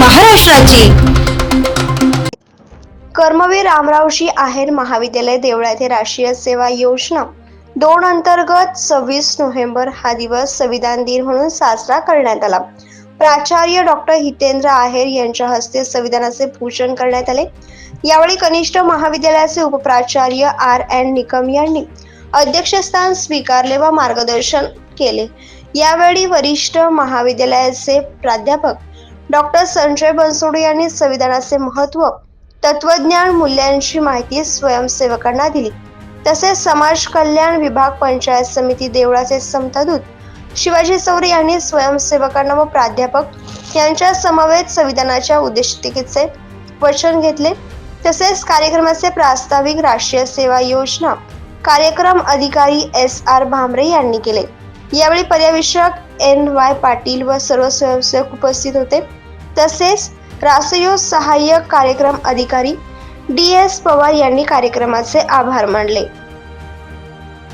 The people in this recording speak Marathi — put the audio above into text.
महाराष्ट्राची. कर्मवीर रामरावशी आहेर महाविद्यालय देवळा येथे राष्ट्रीय सेवा योजना. दोन अंतर्गत सव्वीस नोव्हेंबर हा दिवस संविधान दिन म्हणून साजरा करण्यात आला. प्राचार्य डॉक्टर हितेंद्र आहेर यांच्या हस्ते संविधानाचे पूजन करण्यात आले. यावेळी कनिष्ठ महाविद्यालयाचे उपप्राचार्य आर एन निकम यांनी अध्यक्षस्थान स्वीकारले व मार्गदर्शन केले. यावेळी वरिष्ठ महाविद्यालयाचे प्राध्यापक डॉक्टर संजय बनसोडे यांनी संविधानाचे महत्त्व तत्वज्ञान मूल्यांची माहिती स्वयंसेवकांना दिली. तसेच समाज कल्याण विभाग पंचायत समिती देवळाचे समतादूत शिवाजी चौरे यांनी स्वयंसेवकांना व प्राध्यापक यांच्या समवेत संविधानाच्या उद्देशिकेचे वचन घेतले. तसेच कार्यक्रमाचे प्रास्ताविक राष्ट्रीय सेवा योजना कार्यक्रम अधिकारी एस आर भामरे यांनी केले. यावेळी पर्यवेक्षक एन वाय पाटील व सर्व स्वयंसेवक उपस्थित होते. तसेच रासयो सहाय्यक कार्यक्रम अधिकारी डी एस पवार यांनी कार्यक्रमाचे आभार मानले.